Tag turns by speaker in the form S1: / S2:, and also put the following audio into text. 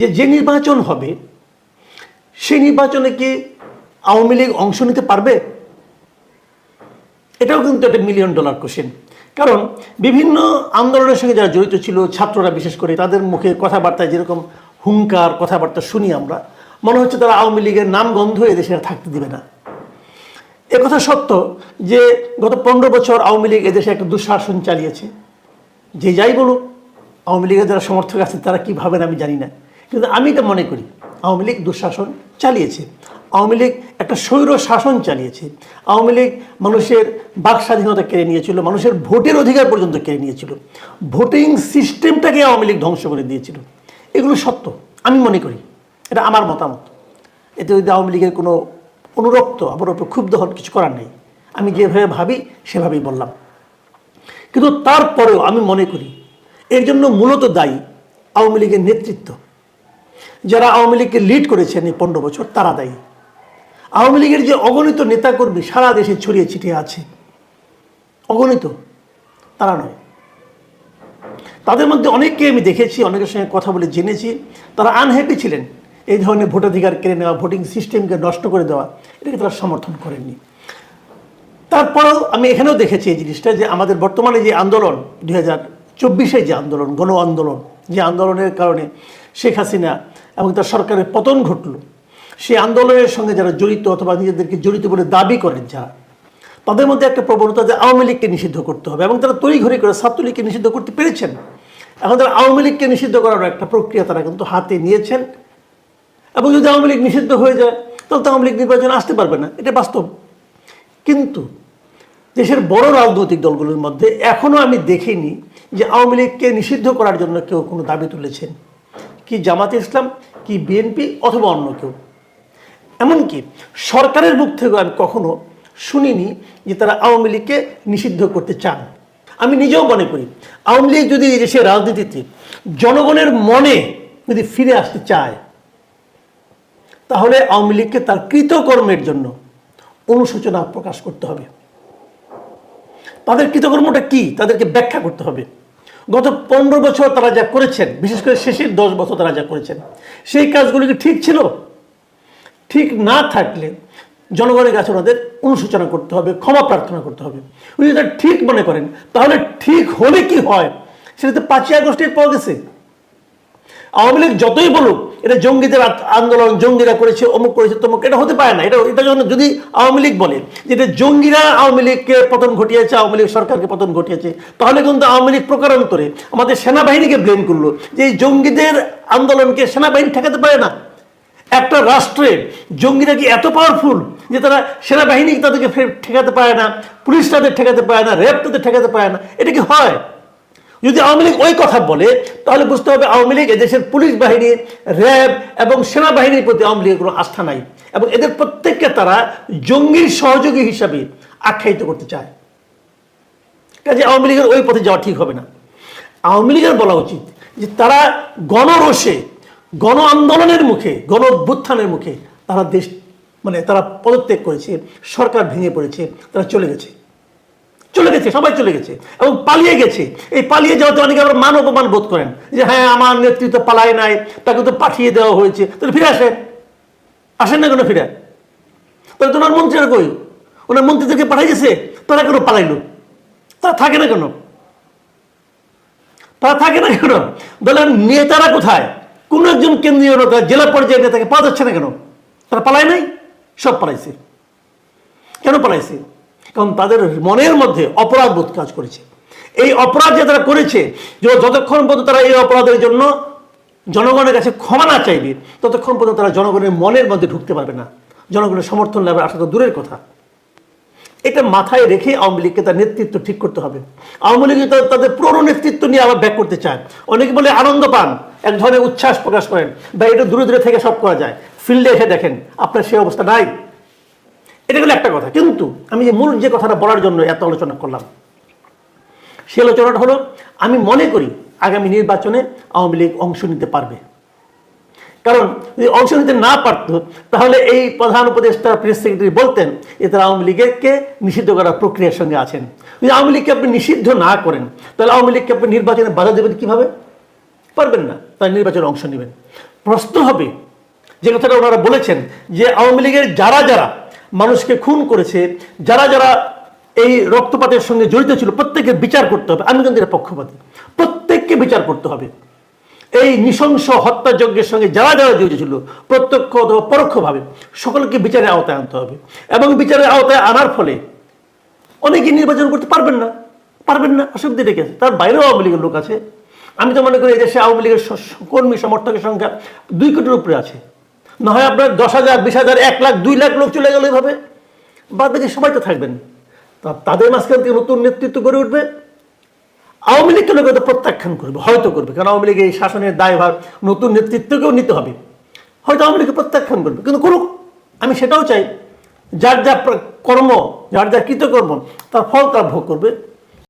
S1: যে যে নির্বাচন হবে, সেই নির্বাচনে কি আওয়ামী লীগ অংশ নিতে পারবে? এটাও কিন্তু একটা মিলিয়ন ডলার কোশ্চেন কারণ বিভিন্ন আন্দোলনের সঙ্গে যারা জড়িত ছিল, ছাত্ররা বিশেষ করে, তাদের মুখে কথাবার্তায় যেরকম হুঙ্কার কথাবার্তা শুনি আমরা, মনে হচ্ছে তারা আওয়ামী লীগের নাম গন্ধ এদেশে থাকতে দিবে না। একথা সত্য যে গত পনেরো বছর আওয়ামী লীগ এদেশে একটা দুঃশাসন চালিয়েছে। যে যাই বলুক, আওয়ামী লীগের যারা সমর্থক আছে, তারা কী ভাবেন আমি জানি না। কিন্তু আমি এটা মনে করি, আওয়ামী লীগ দুঃশাসন চালিয়েছে। আওয়ামী লীগ একটা স্বৈর শাসন চালিয়েছে। আওয়ামী লীগ মানুষের বাক স্বাধীনতা কেড়ে নিয়েছিল, মানুষের ভোটের অধিকার পর্যন্ত কেড়ে নিয়েছিল। ভোটিং সিস্টেমটাকে আওয়ামী লীগ ধ্বংস করে দিয়েছিল। এগুলো সত্য, আমি মনে করি। এটা আমার মতামত। এতে যদি আওয়ামী লীগের কোনো অনুরক্ত আমার ওপর ক্ষুব্ধ হন কিছু করার নেই। আমি যেভাবে ভাবি, সেভাবেই বললাম। কিন্তু তারপরেও আমি মনে করি, এর জন্য মূলত দায়ী আওয়ামী লীগের নেতৃত্ব। যারা আওয়ামী লীগকে লিড করেছেন এই পনেরো বছর, তারা দায়ী। আওয়ামী লীগের যে অগণিত নেতাকর্মী সারা দেশে ছড়িয়ে ছিটিয়ে আছে, অগণিত, তারা নয়। তাদের মধ্যে অনেককে আমি দেখেছি, অনেকের সঙ্গে কথা বলে জেনেছি, তারা আনহ্যাপি ছিলেন। এই ধরনের ভোটাধিকার কেড়ে নেওয়া, ভোটিং সিস্টেমকে নষ্ট করে দেওয়া, এটাকে তারা সমর্থন করেননি। তারপরেও আমি এখানেও দেখেছি এই জিনিসটা যে আমাদের বর্তমানে যে আন্দোলন, দুই হাজার চব্বিশে যে আন্দোলন, গণ আন্দোলন, যে আন্দোলনের কারণে শেখ হাসিনা এবং তার সরকারের পতন ঘটল। সেই আন্দোলনের সঙ্গে যারা জড়িত অথবা নিজেদেরকে জড়িত বলে দাবি করেন যারা তাদের মধ্যে একটা প্রবণতা যে আওয়ামী লীগকে নিষিদ্ধ করতে হবে এবং তারা তড়িঘড়ি করে ছাত্রলীগকে নিষিদ্ধ করতে পেরেছেন। এখন তারা আওয়ামী লীগকে নিষিদ্ধ করার একটা প্রক্রিয়া তারা কিন্তু হাতে নিয়েছেন। এবং যদি আওয়ামী লীগ নিষিদ্ধ হয়ে যায়, তাহলে তো আওয়ামী লীগ নির্বাচনে আসতে পারবে না। এটা বাস্তব। কিন্তু দেশের বড় রাজনৈতিক দলগুলোর মধ্যে এখনও আমি দেখিনি যে আওয়ামী লীগকে নিষিদ্ধ করার জন্য কেউ কোনো দাবি তুলেছেন। জামাতে ইসলাম, কি বিএনপি অথবা অন্য কেউ। এমনকি সরকারের মুখ থেকেও আমি কখনো শুনিনি যে তারা আওয়ামী লীগকে নিষিদ্ধ করতে চান। আমি নিজেও মনে করি, আওয়ামী লীগ যদি দেশের রাজনীতিতে জনগণের মনে যদি ফিরে আসতে চায়, তাহলে আওয়ামী লীগকে তার কৃতকর্মের জন্য অনুশোচনা প্রকাশ করতে হবে। তাদের কৃতকর্মটা কি? তাদেরকে ব্যাখ্যা করতে হবে। গত পনেরো বছর তারা যা করেছেন, বিশেষ করে শেষের দশ বছর তারা যা করেছেন, সেই কাজগুলি কি ঠিক ছিল? ঠিক না থাকলে জনগণের কাছে ওনাদের অনুশোচনা করতে হবে, ক্ষমা প্রার্থনা করতে হবে। উনি যদি ঠিক মনে করেন, তাহলে ঠিক হলে কি হয়? সেটা তো পাঁচই আগস্টের পর গেছে। আওয়ামী লীগ যতই বলুক, এটা জঙ্গিদের আন্দোলন, জঙ্গিরা করেছে, অমুক করেছে, তমুক, এটা হতে পারে না। এটা এটা জন্য যদি আওয়ামী লীগ বলে যে এটা জঙ্গিরা আওয়ামী লীগকে পতন ঘটিয়েছে, আওয়ামী লীগ সরকারকে পতন ঘটিয়েছে, তাহলে কিন্তু আওয়ামী লীগ প্রকারান্তরে আমাদের সেনাবাহিনীকে ব্লেম করল যে এই জঙ্গিদের আন্দোলনকে সেনাবাহিনী ঠেকাতে পারে না। একটা রাষ্ট্রে জঙ্গিরা কি এত পাওয়ারফুল যে তারা সেনাবাহিনী তাদেরকে ঠেকাতে পারে না, পুলিশ তাদের ঠেকাতে পারে না র্যাব তাদের ঠেকাতে পারে না? এটা কি হয়? যদি আওয়ামী লীগ ওই কথা বলে, তাহলে বুঝতে হবে আওয়ামী লীগ এদেশের পুলিশ বাহিনী র্যাব এবং সেনাবাহিনীর প্রতি আওয়ামী লীগের কোনো আস্থা নাই এবং এদের প্রত্যেককে তারা জঙ্গির সহযোগী হিসাবে আখ্যায়িত করতে চায়। কাজে আওয়ামী লীগের ওই পথে যাওয়া ঠিক হবে না। আওয়ামী লীগের বলা উচিত যে তারা গণরোষে, গণ আন্দোলনের মুখে, গণ অভ্যুত্থানের মুখে তারা দেশ মানে তারা পদত্যাগ করেছে, সরকার ভেঙে পড়েছে, তারা চলে গেছে। চলে গেছে, সবাই চলে গেছে এবং পালিয়ে গেছে। এই পালিয়ে যাওয়াতে অনেকে আবার মান অপমান বোধ করেন যে হ্যাঁ আমার নেতৃত্ব পালায় নাই, তাকে তো পাঠিয়ে দেওয়া হয়েছে। তাহলে ফিরে আসে আসেন না কেন ফিরে? তাহলে তোমার মন্ত্রীরা কই? ওনার মন্ত্রীদেরকে পাঠাইছে তারা কেন পালাইলো? তারা থাকে না কেন? তারা থাকে না কেন? দলের নেতারা কোথায়? কোন একজন কেন্দ্রীয় নেতা জেলা পর্যায়ের নেতাকে পাওয়া যাচ্ছে না কেন? তারা পালায় নাই? সব পালাইছে। কেন পালাইছে? কারণ তাদের মনের মধ্যে অপরাধ বোধ কাজ করেছে। এই অপরাধ যে তারা করেছে, যে যতক্ষণ পর্যন্ত তারা এই অপরাধের জন্য জনগণের কাছে ক্ষমা না চাইবে, ততক্ষণ পর্যন্ত তারা জনগণের মনের মধ্যে ঢুকতে পারবে না। জনগণের সমর্থন লাভের আসা তো দূরের কথা। এটা মাথায় রেখে আওয়ামী লীগকে তার নেতৃত্ব ঠিক করতে হবে। আওয়ামী লীগ তাদের- তাদের পুরনো নেতৃত্ব নিয়ে আবার ব্যাক করতে চায়। অনেকে বলে আনন্দ পান, এক ধরনের উচ্ছ্বাস প্রকাশ করেন, বা এটা দূরে দূরে থেকে সব করা যায়। ফিল্ডে এসে দেখেন, আপনার সেই অবস্থা নাই। এটা গেলো একটা কথা। কিন্তু আমি যে মূল যে কথাটা বলার জন্য এত আলোচনা করলাম সে আলোচনাটা হলো, আমি মনে করি আগামী নির্বাচনে আওয়ামী লীগ অংশ নিতে পারবে। কারণ যদি অংশ নিতে না পারত, তাহলে এই প্রধান উপদেষ্টা প্রেস সেক্রেটারি বলতেন যে তারা আওয়ামী লীগকে নিষিদ্ধ করার প্রক্রিয়ার সঙ্গে আছেন। যদি আওয়ামী লীগকে আপনি নিষিদ্ধ না করেন, তাহলে আওয়ামী লীগকে আপনি নির্বাচনে বাধা দেবেন কীভাবে? পারবেন না তার নির্বাচনে অংশ নেবেন। প্রশ্ন হবে, যে কথাটা ওনারা বলেছেন যে আওয়ামী লীগের যারা যারা মানুষকে খুন করেছে, যারা যারা এই রক্তপাতের সঙ্গে জড়িত ছিল প্রত্যেকের বিচার করতে হবে। আমি কিন্তু পক্ষপাতী। প্রত্যেককে বিচার করতে হবে। এই নৃশংস হত্যাযজ্ঞের সঙ্গে যারা যারা জড়িত ছিল, প্রত্যক্ষ অথবা পরোক্ষভাবে সকলকে বিচারের আওতায় আনতে হবে। এবং বিচারের আওতায় আনার ফলে অনেকে নির্বাচন করতে পারবেন না। পারবেন না, অসুবিধা রেখে আছে। তার বাইরেও আওয়ামী লীগের লোক আছে। আমি তো মনে করি এই দেশে আওয়ামী লীগের কর্মী সমর্থকের সংখ্যা দুই কোটির উপরে আছে। না হয় আপনার দশ হাজার, বিশ হাজার, এক লাখ, দুই লাখ লোক চলে গেল এভাবে। বাদ বাকি সবাই তো থাকবেন। তা তাদের মাঝখান থেকে নতুন নেতৃত্ব গড়ে উঠবে। আওয়ামী লীগকে লোক হয়তো প্রত্যাখ্যান করবে, হয়তো করবে। কারণ আওয়ামী লীগের এই শাসনের দায়ভার নতুন নেতৃত্বকেও নিতে হবে। হয়তো আওয়ামী লীগকে প্রত্যাখ্যান করবে। কিন্তু করুক, আমি সেটাও চাই, যার যা কর্ম, যার যা কৃতকর্ম, তার ফল তার ভোগ করবে।